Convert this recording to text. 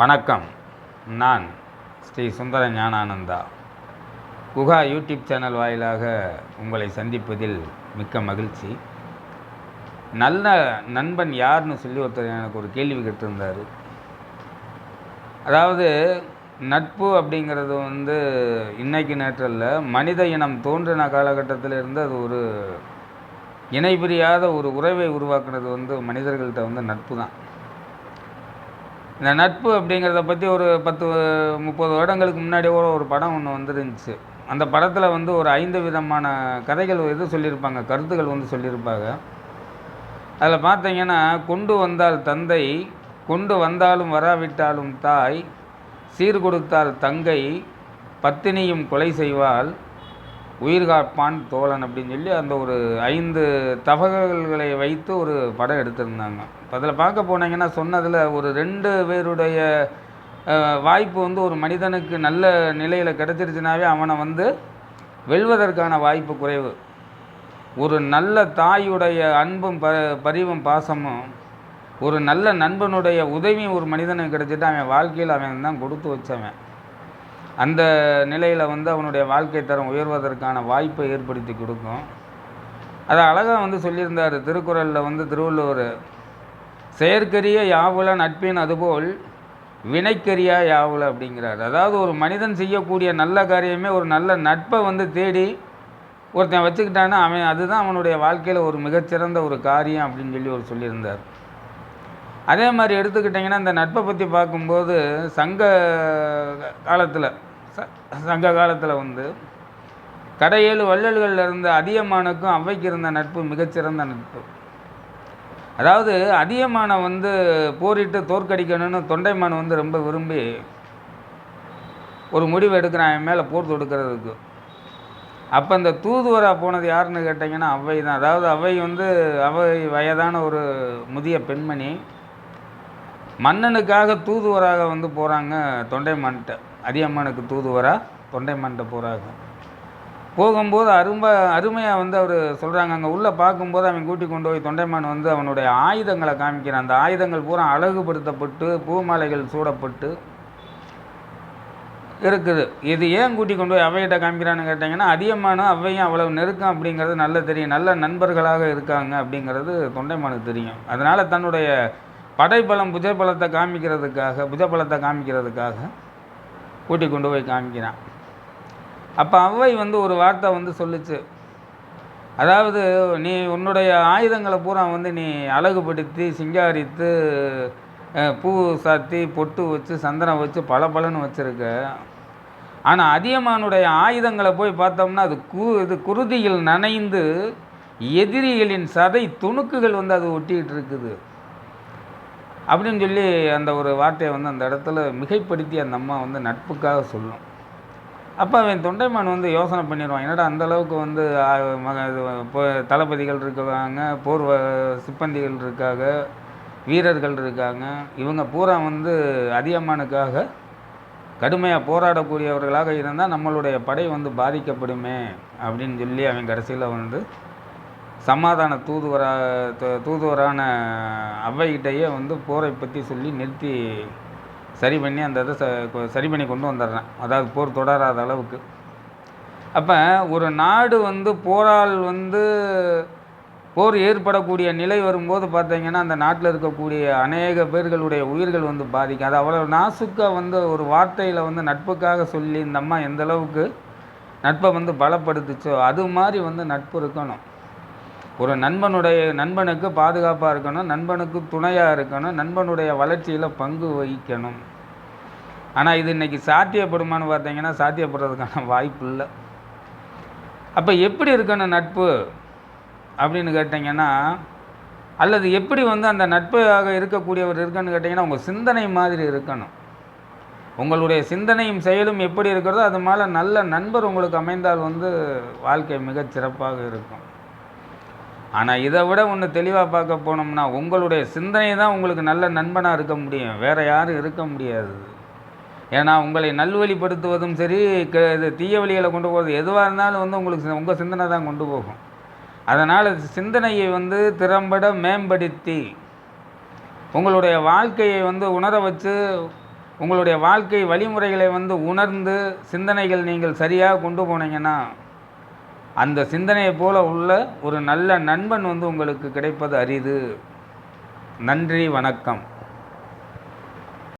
வணக்கம். நான் Sri Sundara Gnanananda. Guha YouTube channel வாயிலாக உங்களை சந்திப்பதில் மிக்க மகிழ்ச்சி. நல்ல நண்பன் யார்னு சொல்லி ஒருத்தர் எனக்கு ஒரு கேள்வி கேட்டிருந்தார். அதாவது நட்பு அப்படிங்கிறது வந்து இன்னைக்கு நேற்றில் மனித இனம் தோன்றின காலகட்டத்தில் இருந்து அது ஒரு இணைபிரியாத ஒரு உறவை உருவாக்குனது வந்து மனிதர்கள்ட்ட வந்து நட்பு தான் இந்த நட்பு அப்படிங்கிறத பற்றி ஒரு பத்து முப்பது வருடங்களுக்கு முன்னாடி கூட ஒரு படம் ஒன்று வந்துருந்துச்சு. அந்த படத்தில் வந்து ஒரு ஐந்து விதமான கதைகள் இது சொல்லியிருப்பாங்க கருத்துக்கள் வந்து சொல்லியிருப்பாங்க. அதில் பார்த்தீங்கன்னா கொண்டு வந்தால் தந்தை கொண்டு வந்தாலும் வராவிட்டாலும் தாய் சீர் கொடுத்தால் தங்கை பத்தினியும் கொலை செய்வாள் உயிர் காப்பான் தோழன் அப்படின்னு சொல்லி அந்த ஒரு ஐந்து தகவல்களை வைத்து ஒரு படம் எடுத்திருந்தாங்க. அதில் பார்க்க போனீங்கன்னா சொன்னதில் ஒரு ரெண்டு பேருடைய வாய்ப்பு வந்து ஒரு மனிதனுக்கு நல்ல நிலையில் கிடச்சிருச்சுனாவே அவனை வந்து வெல்வதற்கான வாய்ப்பு குறைவு. ஒரு நல்ல தாயுடைய அன்பும் ப பரிவும் பாசமும் ஒரு நல்ல நண்பனுடைய உதவியும் ஒரு மனிதனுக்கு கிடைச்சிட்டு அவன் வாழ்க்கையில் அவன் தான் கொடுத்து வச்சவன். அந்த நிலையில் வந்து அவனுடைய வாழ்க்கை தரம் உயர்வதற்கான வாய்ப்பை ஏற்படுத்தி கொடுக்கும். அதை அழகாக வந்து சொல்லியிருந்தார். திருக்குறளில் வந்து திருவள்ளுவர் செயற்கரிய யாவுல நட்பின் அதுபோல் வினைக்கரியா யாவுல அப்படிங்கிறார். அதாவது ஒரு மனிதன் செய்யக்கூடிய நல்ல காரியமே ஒரு நல்ல நட்பை வந்து தேடி ஒருத்தன் வச்சுக்கிட்டான்னா அவன் அதுதான் அவனுடைய வாழ்க்கையில் ஒரு மிகச்சிறந்த ஒரு காரியம் அப்படின்னு சொல்லி ஒரு சொல்லியிருந்தார். அதே மாதிரி எடுத்துக்கிட்டிங்கன்னா இந்த நட்பை பற்றி பார்க்கும்போது சங்க காலத்தில் சங்க காலத்தில் வந்து கடையேழு வள்ளல்களில் இருந்த அதியமானுக்கும் அவ்வைக்கு இருந்த நட்பு மிகச்சிறந்த நட்பு. அதாவது அதியமானை வந்து போரிட்டு தோற்கடிக்கணும்னு தொண்டைமான் வந்து ரொம்ப விரும்பி ஒரு முடிவு எடுக்கிறான் என் மேலே போர் தொடுக்கிறதுக்கு. அப்போ இந்த தூதுவராக போனது யாருன்னு கேட்டிங்கன்னா அவ்வை தான் அதாவது அவ்வை வந்து அவை வயதான ஒரு முதிய பெண்மணி. மன்னனுக்காக தூதுவராக வந்து போகிறாங்க தொண்டைமான்கிட்ட அதியம்மனுக்கு தூதுவராக தொண்டைமான்கிட்ட போகிறாங்க போகும்போது அரும்ப அருமையாக வந்து அவர் சொல்கிறாங்க அங்கே உள்ளே பார்க்கும்போது அவன் கூட்டி கொண்டு போய் தொண்டைமான் வந்து அவனுடைய ஆயுதங்களை காமிக்கிறான். அந்த ஆயுதங்கள் பூரா அழகுபடுத்தப்பட்டு பூமாலைகள் சூடப்பட்டு இருக்குது. இது ஏன் கூட்டி கொண்டு போய் அவையிட்ட காமிக்கிறான்னு கேட்டிங்கன்னா அதியமானும் அவையும் அவ்வளவு நெருக்கம் அப்படிங்கிறது நல்ல தெரியும். நல்ல நண்பர்களாக இருக்காங்க அப்படிங்கிறது தொண்டைமானுக்கு தெரியும். அதனால் தன்னுடைய படைபலம் புஜபலத்தை காமிக்கிறதுக்காக புஜபலத்தை காமிக்கிறதுக்காக கூட்டி கொண்டு போய் காமிக்கிறான். அப்போ அவ்வை வந்து ஒரு வார்த்தை வந்து சொல்லுச்சு. அதாவது நீ உன்னுடைய ஆயுதங்களை பூரா வந்து நீ அழகுபடுத்தி சிங்காரித்து பூ சாத்தி பொட்டு வச்சு சந்தனம் வச்சு பல பலன்னு வச்சுருக்க. ஆனால் அதியமானுடைய ஆயுதங்களை போய் பார்த்தோம்னா அது கு இது குருதியில் நனைந்து எதிரிகளின் சதை துணுக்குகள் வந்து அது ஒட்டிக்கிட்டு இருக்குது. அப்படின்னு சொல்லி அந்த ஒரு வார்த்தையை வந்து அந்த இடத்துல மிகைப்படுத்தி அந்த அம்மா வந்து நட்புக்காக சொல்லும். அப்போ அவன் தொண்டைமான் வந்து யோசனை பண்ணிடுவான். என்னடா அந்த அளவுக்கு வந்து மக இது, இப்போ தளபதிகள் இருக்காங்க போர் சிப்பந்திகள் இருக்காங்க வீரர்கள் இருக்காங்க. இவங்க பூரா வந்து அதியமானுக்காக கடுமையாக போராடக்கூடியவர்களாக இருந்தால் நம்மளுடைய படை வந்து பாதிக்கப்படுமே அப்படின்னு சொல்லி அவன் கடைசியில் வந்து சமாதான தூதுவரா தூதுவரான அவ்வைகிட்டயே வந்து போரை பற்றி சொல்லி நிறுத்தி சரி பண்ணி அந்த இதை ச கொ- சரி பண்ணி கொண்டு வந்துடுறான். அதாவது போர் தொடராத அளவுக்கு. அப்போ ஒரு நாடு வந்து போரால் வந்து போர் ஏற்படக்கூடிய நிலை வரும்போது பார்த்தீங்கன்னா அந்த நாட்டில் இருக்கக்கூடிய அநேக பேர்களுடைய உயிர்கள் வந்து பாதிக்கும். அது அவ்வளோ நாசுக்காக வந்து ஒரு வார்த்தையில் வந்து நட்புக்காக சொல்லி இந்த அம்மா எந்த அளவுக்கு நட்பை வந்து பலப்படுத்துச்சோ அது மாதிரி வந்து நட்பு இருக்கணும். ஒரு நண்பனுடைய நண்பனுக்கு பாதுகாப்பாக இருக்கணும் நண்பனுக்கு துணையாக இருக்கணும் நண்பனுடைய வளர்ச்சியில் பங்கு வகிக்கணும். ஆனால் இது இன்னைக்கு சாத்தியப்படுமான்னு பார்த்தீங்கன்னா சாத்தியப்படுறதுக்கான வாய்ப்பு இல்லை. அப்போ எப்படி இருக்கணும் நட்பு அப்படின்னு கேட்டிங்கன்னா அல்லது எப்படி வந்து அந்த நட்பாக இருக்கக்கூடியவர் இருக்குன்னு கேட்டிங்கன்னா உங்கள் சிந்தனை மாதிரி இருக்கணும். உங்களுடைய சிந்தனையும் செயலும் எப்படி இருக்கிறதோ அது மேலே நல்ல நண்பர் உங்களுக்கு அமைந்தால் வந்து வாழ்க்கை மிகச் சிறப்பாக இருக்கும். ஆனால் இதை விட ஒன்று தெளிவாக பார்க்க போனோம்னா உங்களுடைய சிந்தனை தான் உங்களுக்கு நல்ல நண்பனாக இருக்க முடியும். வேறு யாரும் இருக்க முடியாது. ஏன்னா உங்களை நல்வழிப்படுத்துவதும் சரி க இது தீய வழிகளை கொண்டு போகிறது எதுவாக இருந்தாலும் வந்து உங்களுக்கு உங்கள் சிந்தனை தான் கொண்டு போகும். அதனால் சிந்தனையை வந்து திறம்பட மேம்படுத்தி உங்களுடைய வாழ்க்கையை வந்து உணர வச்சு உங்களுடைய வாழ்க்கை வழிமுறைகளை வந்து உணர்ந்து சிந்தனைகள் நீங்கள் சரியாக கொண்டு போனீங்கன்னா அந்த சிந்தனையை போல உள்ள ஒரு நல்ல நண்பன் வந்து உங்களுக்கு கிடைப்பது அரிது. நன்றி வணக்கம்.